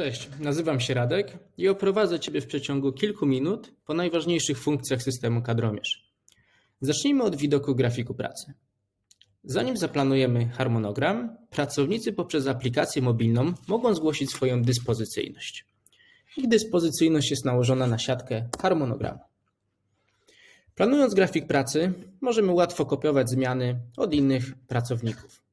Cześć, nazywam się Radek i oprowadzę Ciebie w przeciągu kilku minut po najważniejszych funkcjach systemu Kadromierz. Zacznijmy od widoku grafiku pracy. Zanim zaplanujemy harmonogram, pracownicy poprzez aplikację mobilną mogą zgłosić swoją dyspozycyjność. Ich dyspozycyjność jest nałożona na siatkę harmonogramu. Planując grafik pracy, możemy łatwo kopiować zmiany od innych pracowników.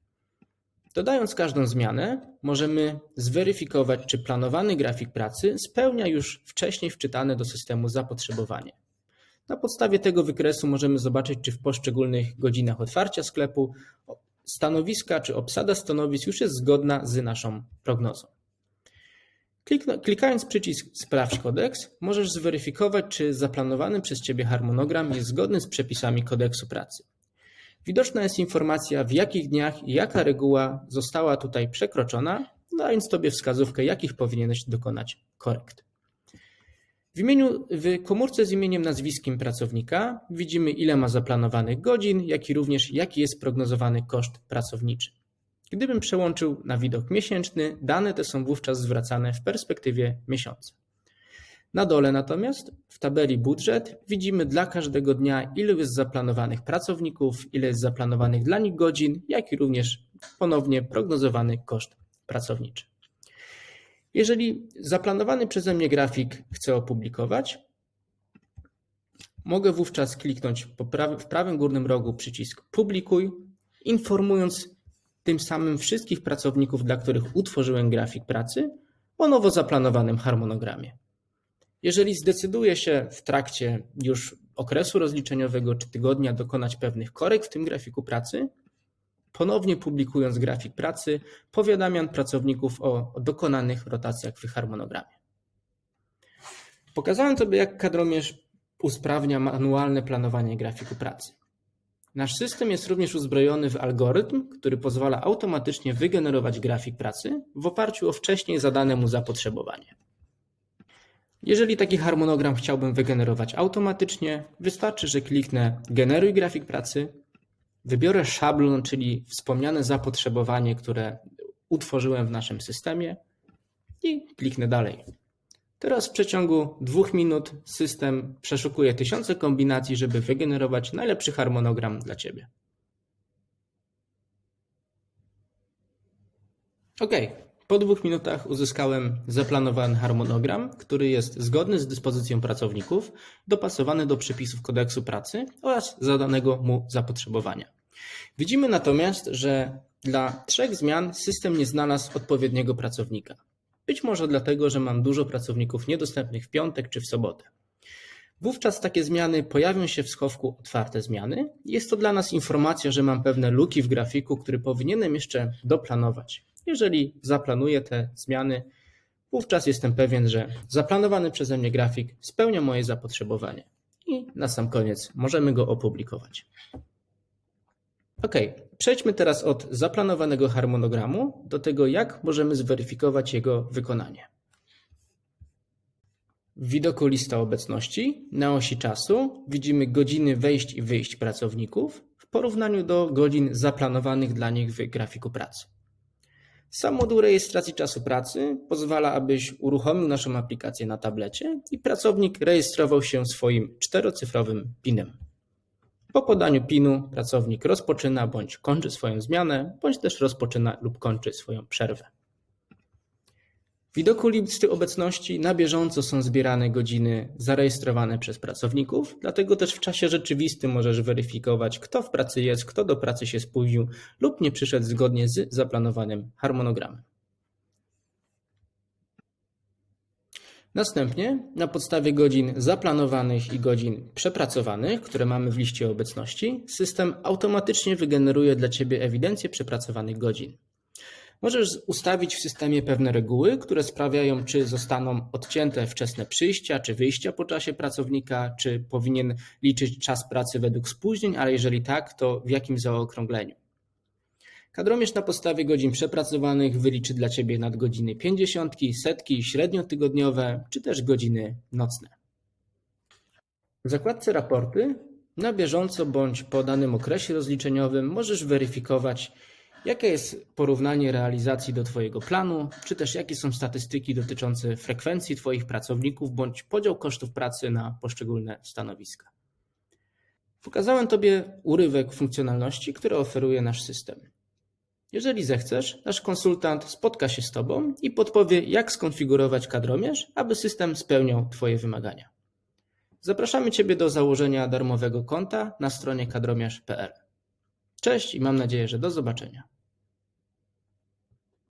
Dodając każdą zmianę, możemy zweryfikować, czy planowany grafik pracy spełnia już wcześniej wczytane do systemu zapotrzebowanie. Na podstawie tego wykresu możemy zobaczyć, czy w poszczególnych godzinach otwarcia sklepu stanowiska czy obsada stanowisk już jest zgodna z naszą prognozą. Klikając przycisk Sprawdź kodeks, możesz zweryfikować, czy zaplanowany przez Ciebie harmonogram jest zgodny z przepisami kodeksu pracy. Widoczna jest informacja, w jakich dniach i jaka reguła została tutaj przekroczona, dając Tobie wskazówkę, jakich powinieneś dokonać korekt. W, imieniu, w komórce z imieniem, nazwiskiem pracownika widzimy, ile ma zaplanowanych godzin, jak i również jaki jest prognozowany koszt pracowniczy. Gdybym przełączył na widok miesięczny, dane te są wówczas zwracane w perspektywie miesiąca. Na dole natomiast w tabeli budżet widzimy dla każdego dnia, ile jest zaplanowanych pracowników, ile jest zaplanowanych dla nich godzin, jak i również ponownie prognozowany koszt pracowniczy. Jeżeli zaplanowany przeze mnie grafik chcę opublikować, mogę wówczas kliknąć prawy, w prawym górnym rogu przycisk Publikuj, informując tym samym wszystkich pracowników, dla których utworzyłem grafik pracy, o nowo zaplanowanym harmonogramie. Jeżeli zdecyduje się w trakcie już okresu rozliczeniowego czy tygodnia dokonać pewnych korekt w tym grafiku pracy, ponownie publikując grafik pracy, powiadamiam pracowników o dokonanych rotacjach w harmonogramie. Pokazałem Tobie, jak kadromierz usprawnia manualne planowanie grafiku pracy. Nasz system jest również uzbrojony w algorytm, który pozwala automatycznie wygenerować grafik pracy w oparciu o wcześniej zadane mu zapotrzebowanie. Jeżeli taki harmonogram chciałbym wygenerować automatycznie, wystarczy, że kliknę Generuj grafik pracy, wybiorę szablon, czyli wspomniane zapotrzebowanie, które utworzyłem w naszym systemie i kliknę dalej. Teraz w przeciągu dwóch minut system przeszukuje tysiące kombinacji, żeby wygenerować najlepszy harmonogram dla Ciebie. OK, po dwóch minutach uzyskałem zaplanowany harmonogram, który jest zgodny z dyspozycją pracowników, dopasowany do przepisów kodeksu pracy oraz zadanego mu zapotrzebowania. Widzimy natomiast, że dla trzech zmian system nie znalazł odpowiedniego pracownika. Być może dlatego, że mam dużo pracowników niedostępnych w piątek czy w sobotę. Wówczas takie zmiany pojawią się w schowku otwarte zmiany. Jest to dla nas informacja, że mam pewne luki w grafiku, który powinienem jeszcze doplanować. Jeżeli zaplanuję te zmiany, wówczas jestem pewien, że zaplanowany przeze mnie grafik spełnia moje zapotrzebowanie. I na sam koniec możemy go opublikować. Ok, przejdźmy teraz od zaplanowanego harmonogramu do tego, jak możemy zweryfikować jego wykonanie. W widoku lista obecności na osi czasu widzimy godziny wejść i wyjść pracowników w porównaniu do godzin zaplanowanych dla nich w grafiku pracy. Sam moduł rejestracji czasu pracy pozwala, abyś uruchomił naszą aplikację na tablecie i pracownik rejestrował się swoim czterocyfrowym PIN-em. Po podaniu PIN-u pracownik rozpoczyna bądź kończy swoją zmianę, bądź też rozpoczyna lub kończy swoją przerwę. Widoku listy obecności na bieżąco są zbierane godziny zarejestrowane przez pracowników, dlatego też w czasie rzeczywistym możesz weryfikować, kto w pracy jest, kto do pracy się spóźnił lub nie przyszedł zgodnie z zaplanowanym harmonogramem. Następnie, na podstawie godzin zaplanowanych i godzin przepracowanych, które mamy w liście obecności, system automatycznie wygeneruje dla Ciebie ewidencję przepracowanych godzin. Możesz ustawić w systemie pewne reguły, które sprawiają, czy zostaną odcięte wczesne przyjścia czy wyjścia po czasie pracownika, czy powinien liczyć czas pracy według spóźnień, ale jeżeli tak, to w jakim zaokrągleniu. Kadromierz na podstawie godzin przepracowanych wyliczy dla Ciebie nadgodziny 50, setki, średniotygodniowe, czy też godziny nocne. W zakładce raporty na bieżąco bądź po danym okresie rozliczeniowym możesz weryfikować, Jakie jest porównanie realizacji do Twojego planu, czy też jakie są statystyki dotyczące frekwencji Twoich pracowników bądź podział kosztów pracy na poszczególne stanowiska? Pokazałem Tobie urywek funkcjonalności, które oferuje nasz system. Jeżeli zechcesz, nasz konsultant spotka się z Tobą i podpowie, jak skonfigurować kadromierz, aby system spełniał Twoje wymagania. Zapraszamy Ciebie do założenia darmowego konta na stronie kadromierz.pl. Cześć i mam nadzieję, że do zobaczenia.